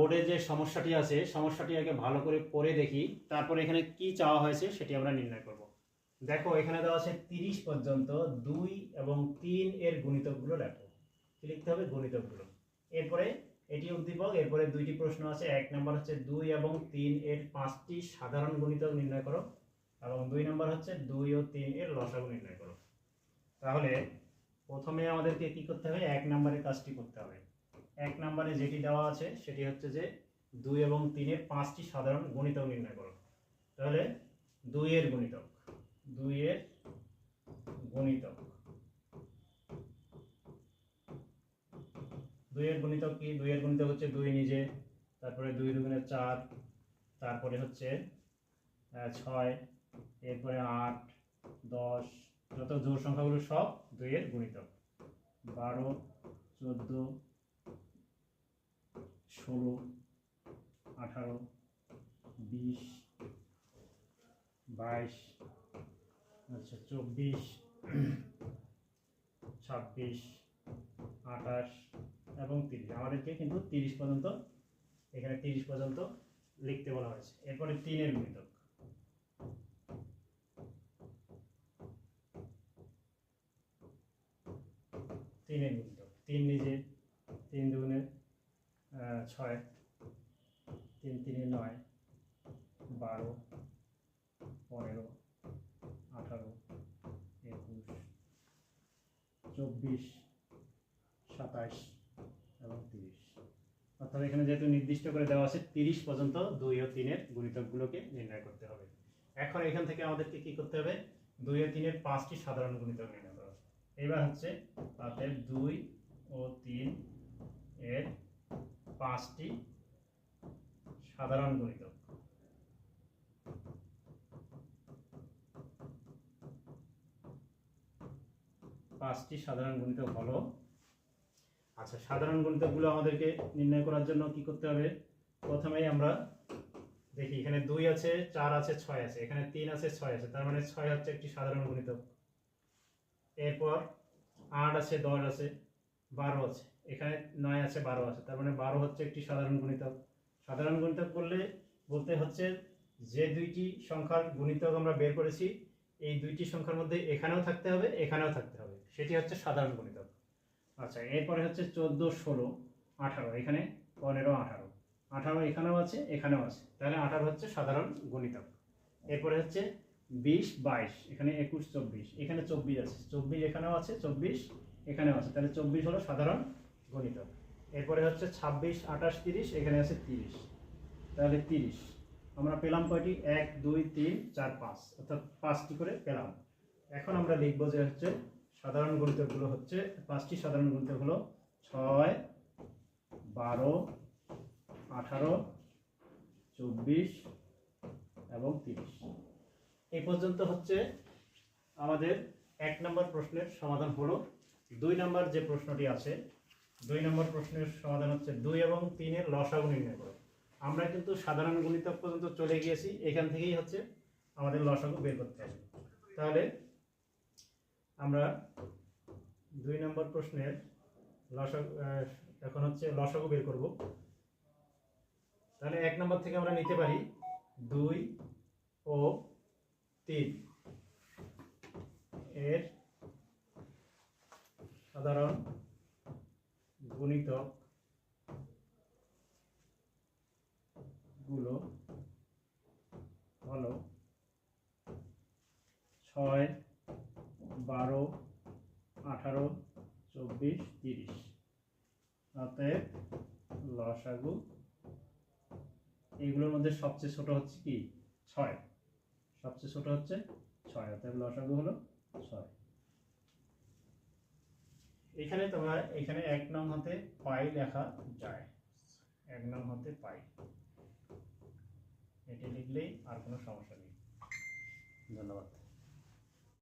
বোর্ডে যে সমস্যাটি আছে, সমস্যাটি আগে ভালো করে পড়ে দেখি, তারপরে এখানে কি চাওয়া হয়েছে সেটি আমরা নির্ণয় করব। দেখো, এখানে দেওয়া আছে তিরিশ পর্যন্ত দুই এবং তিন এর গুণিতকগুলো লেখো। লিখতে হবে? গুণিতকগুলো। এরপরে এটি উদ্দীপক, এরপরে দুইটি প্রশ্ন আছে। এক নম্বর হচ্ছে দুই এবং তিন এর পাঁচটি সাধারণ গুণিতক নির্ণয় করো এবং দুই নম্বর হচ্ছে দুই ও তিন এর লসাগু নির্ণয় করো। তাহলে প্রথমে আমাদেরকে কি করতে হবে? এক নম্বরের কাজটি করতে হবে। এক নম্বরে যেটি দেওয়া আছে, সেটি হচ্ছে যে দুই এবং তিনের পাঁচটি সাধারণ গুণিতক নির্ণয় করো। তাহলে দুইয়ের গুণিতক দুইয়ের গুণিতক। দুইয়ের গুণিতক কি? দুইয়ের গুণিতক হচ্ছে দুই নিজে, তারপরে দুই দুগুণে চার, তারপরে হচ্ছে ছয়, এরপরে আট, দশ, যত জোর সংখ্যাগুলো সব দুইয়ের গুণিতক। বারো, চোদ্দ ষোলো আঠারো বিশ বাইশ আচ্ছা চব্বিশ ছাব্বিশ আঠাশ এবং তিরিশ। আমাদেরকে কিন্তু তিরিশ পর্যন্ত এখানে তিরিশ পর্যন্ত লিখতে বলা হয়েছে। এরপরে তিনের গুণিতক তিনের গুণিতক তিন নিজে তিন দুগুণে আহ, ছয়, তিন, তিনে নয়, বারো, পনেরো, আঠারো, একুশ, চব্বিশ সাতাশ এবং তিরিশ। অর্থাৎ এখানে যেহেতু নির্দিষ্ট করে দেওয়া আছে, তিরিশ পর্যন্ত দুই ও তিনের গুণিতকগুলোকে নির্ণয় করতে হবে। এখন এখান থেকে আমাদেরকে কি করতে হবে? দুই ও তিনের পাঁচটি সাধারণ গুণিতক নির্ণয় করা। এবার হচ্ছে তাতে দুই ও তিন এর পাঁচটি সাধারণ গুণিতক পাঁচটি সাধারণ গুণিতক হলো। আচ্ছা সাধারণ গুণিতকগুলো আমাদেরকে নির্ণয় করার জন্য কি করতে হবে? প্রথমেই আমরা দেখি, এখানে দুই আছে, চার আছে, ছয় আছে। এখানে তিন আছে, ছয় আছে। তার মানে ছয় হচ্ছে একটি সাধারণ গুণিতক। এরপর আট আছে, দশ আছে, বারো আছে। এখানে নয় আছে, বারো আছে। তার মানে বারো হচ্ছে একটি সাধারণ গুণিতক। সাধারণ গুণিতক বললে বলতে হচ্ছে যে দুইটি সংখ্যার গুণিতক আমরা বের করেছি, এই দুইটি সংখ্যার মধ্যে এখানেও থাকতে হবে, এখানেও থাকতে হবে। সেটি হচ্ছে সাধারণ গুণিতক। আচ্ছা এরপরে হচ্ছে চোদ্দ, ষোলো, আঠারো। এখানে পনেরো, আঠারো। আঠারো এখানেও আছে এখানেও আছে। তাহলে আঠারো হচ্ছে সাধারণ গুণিতক। এরপরে হচ্ছে বিশ, বাইশ। এখানে একুশ, চব্বিশ। এখানে চব্বিশ আছে। চব্বিশ এখানেও আছে, চব্বিশ এখানেও আছে। তাহলে চব্বিশ হলো সাধারণ গণিতক এরপরে হচ্ছে ছাব্বিশ, আঠাশ, তিরিশ, এখানে আছে তিরিশ। তাহলে তিরিশ। আমরা পেলাম কয়টি? এক, দুই, তিন, চার, পাঁচ। অর্থাৎ পাঁচটি করে পেলাম। এখন আমরা লিখব যে হচ্ছে সাধারণ গণিতকগুলো হচ্ছে, পাঁচটি সাধারণ গণিতক হলো ছয়, বারো, আঠারো, চব্বিশ এবং তিরিশ। এই পর্যন্ত হচ্ছে আমাদের এক নম্বর প্রশ্নের সমাধান হলো। দুই নম্বর যে প্রশ্নটি আছে দুই নম্বর প্রশ্নের সমাধান হচ্ছে দুই এবং তিনের লসাগু নির্ণয় করো। আমরা কিন্তু সাধারণ গণিতক পর্যন্ত চলে গিয়েছি, এখান থেকেই হচ্ছে আমাদের লসাগু বের করতে হবে। তাহলে আমরা দুই নম্বর প্রশ্নের লসাগু এখন হচ্ছে লসাগু বের করব। তাহলে এক নম্বর থেকে আমরা নিতে পারি দুই ও তিন। এর সাধারণ গুণিতকগুলো হলো ছয়, বারো, আঠারো, চব্বিশ, তিরিশ। অতএব লসাগু এইগুলোর মধ্যে সবচেয়ে ছোট হচ্ছে কি? ছয়। সবচেয়ে ছোট হচ্ছে ছয়। অতএব লসাগু হলো ছয়। এখানে তোমরা, এখানে এক নং হতে পাই লেখা যায়। এক নং হতে পাই। এটি লিখলেই আর কোনো সমস্যা নেই। ধন্যবাদ।